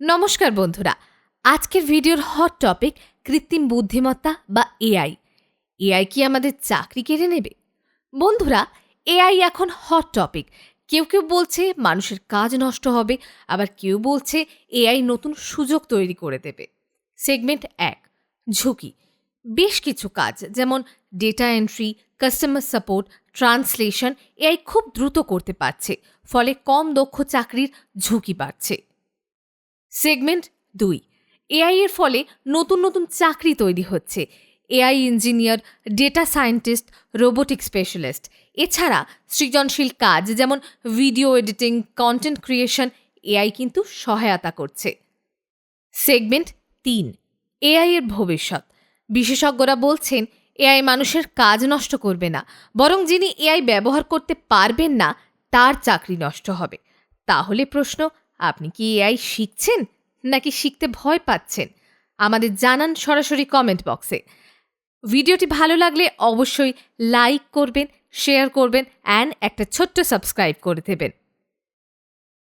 নমস্কার বন্ধুরা। আজকের ভিডিওর হট টপিক কৃত্রিম বুদ্ধিমত্তা বা এআই এআই কি আমাদের চাকরি কেড়ে নেবে? বন্ধুরা এআই এখন হট টপিক কেউ কেউ বলছে মানুষের কাজ নষ্ট হবে, আবার কেউ বলছে এআই নতুন সুযোগ তৈরি করে দেবে। সেগমেন্ট এক, ঝুঁকি। বেশ কিছু কাজ, যেমন data entry customer support translation AI খুব দ্রুত করতে পারছে, ফলে কম দক্ষ চাকরির ঝুঁকি বাড়ছে। সেগমেন্ট দুই এআই এর ফলে নতুন নতুন চাকরি তৈরি হচ্ছে। AI engineer data scientist robotic specialist এছাড়া সৃজনশীল কাজ যেমন video editing content creation AI কিন্তু সহায়তা করছে। সেগমেন্ট তিন এআই এর ভবিষ্যৎ। বিশেষজ্ঞরা বলছেন এআই মানুষের কাজ নষ্ট করবে না, বরং যিনি এআই ব্যবহার করতে পারবেন না, তার চাকরি নষ্ট হবে। তাহলে প্রশ্ন আপনি কি এআই শিখছেন নাকি শিখতে ভয় পাচ্ছেন? আমাদের জানান সরাসরি কমেন্ট বক্সে ভিডিওটি ভালো লাগলে অবশ্যই লাইক করবেন শেয়ার করবেন অ্যান্ড একটা ছোট্ট সাবস্ক্রাইব করে দেবেন।